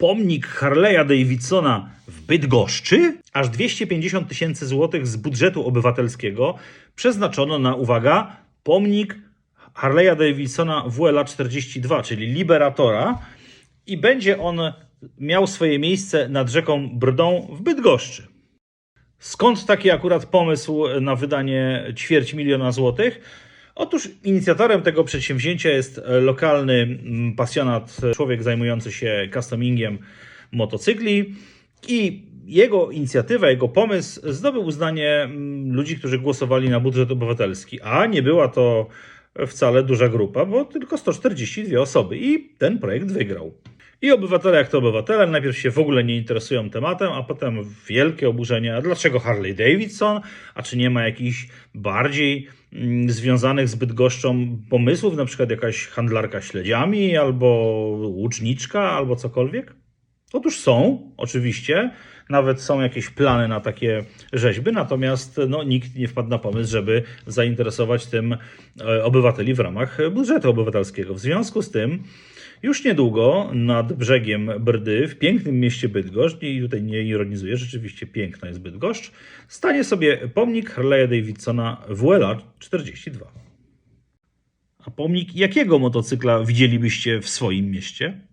pomnik Harley'a Davidsona w Bydgoszczy? Aż 250 tysięcy złotych z budżetu obywatelskiego przeznaczono na, uwaga, pomnik Harley'a Davidsona WLA 42, czyli Liberatora i będzie on miał swoje miejsce nad rzeką Brdą w Bydgoszczy. Skąd taki akurat pomysł na wydanie ćwierć miliona złotych? Otóż inicjatorem tego przedsięwzięcia jest lokalny mm, pasjonat, człowiek zajmujący się customingiem motocykli i jego inicjatywa, jego pomysł zdobył uznanie mm, ludzi, którzy głosowali na budżet obywatelski, a nie była to wcale duża grupa, bo tylko 142 osoby i ten projekt wygrał. I obywatele, jak to obywatele, najpierw się w ogóle nie interesują tematem, a potem wielkie oburzenie. A dlaczego Harley Davidson? A czy nie ma jakichś bardziej mm, związanych z Bydgoszczą pomysłów, na przykład jakaś handlarka śledziami, albo łuczniczka, albo cokolwiek? Otóż są, oczywiście. Nawet są jakieś plany na takie rzeźby, natomiast no, nikt nie wpadł na pomysł, żeby zainteresować tym e, obywateli w ramach budżetu obywatelskiego. W związku z tym już niedługo nad brzegiem Brdy, w pięknym mieście Bydgoszcz, i tutaj nie ironizuję, rzeczywiście piękna jest Bydgoszcz, stanie sobie pomnik Harley'a Davidsona WLA 42. A pomnik jakiego motocykla widzielibyście w swoim mieście?